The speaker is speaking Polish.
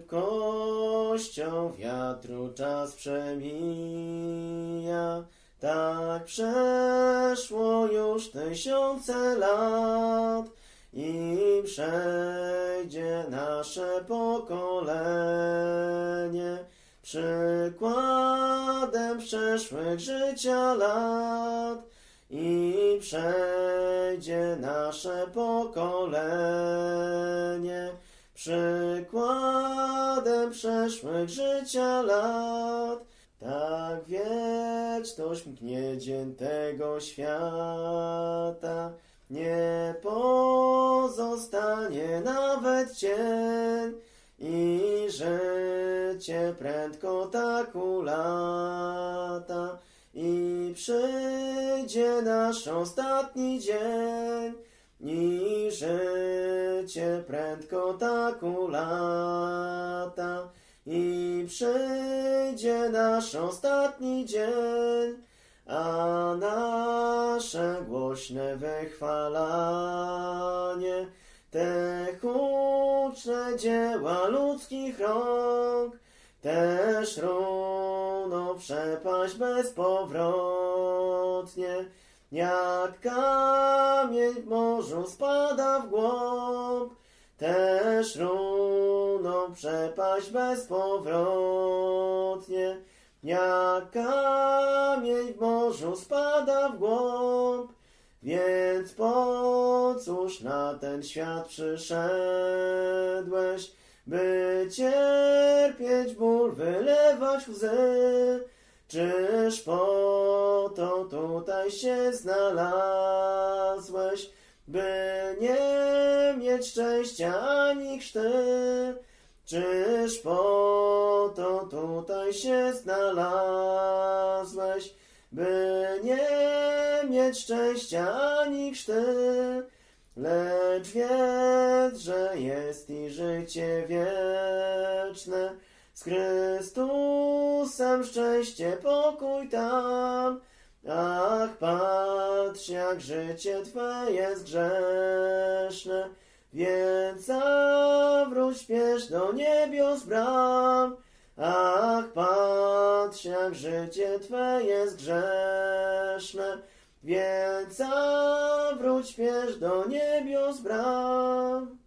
Szybkością wiatru czas przemija, tak przeszło już tysiące lat i przejdzie nasze pokolenie. Przykładem przeszłych życia lat i przejdzie nasze pokolenie przykładem przeszłych życia lat. Tak wieczność mknie dzień tego świata, nie pozostanie nawet cień i życie prędko tak ulata i przyjdzie nasz ostatni dzień i życie prędko tak ulata i przyjdzie nasz ostatni dzień a nasze głośne wychwalanie te huczne dzieła ludzkich rąk też runą przepaść bezpowrotnie. Jak kamień w morzu spada w głąb też runą przepaść bezpowrotnie. Jak kamień w morzu spada w głąb, więc po cóż na ten świat przyszedłeś, by cierpieć ból, wylewać łzy? Czyż po to tutaj się znalazłeś, by nie mieć szczęścia ani chrzty? Czyż po to tutaj się znalazłeś, by nie mieć szczęścia ani chrzty? Lecz wiedz, że jest i życie wieczne, z Chrystusem szczęście, pokój tam. Ach, patrz, jak życie Twe jest grzeszne, więc zawróć śpiesz do niebios bram. Ach, patrz, jak życie Twe jest grzeszne, więc zawróć śpiesz do niebios bram.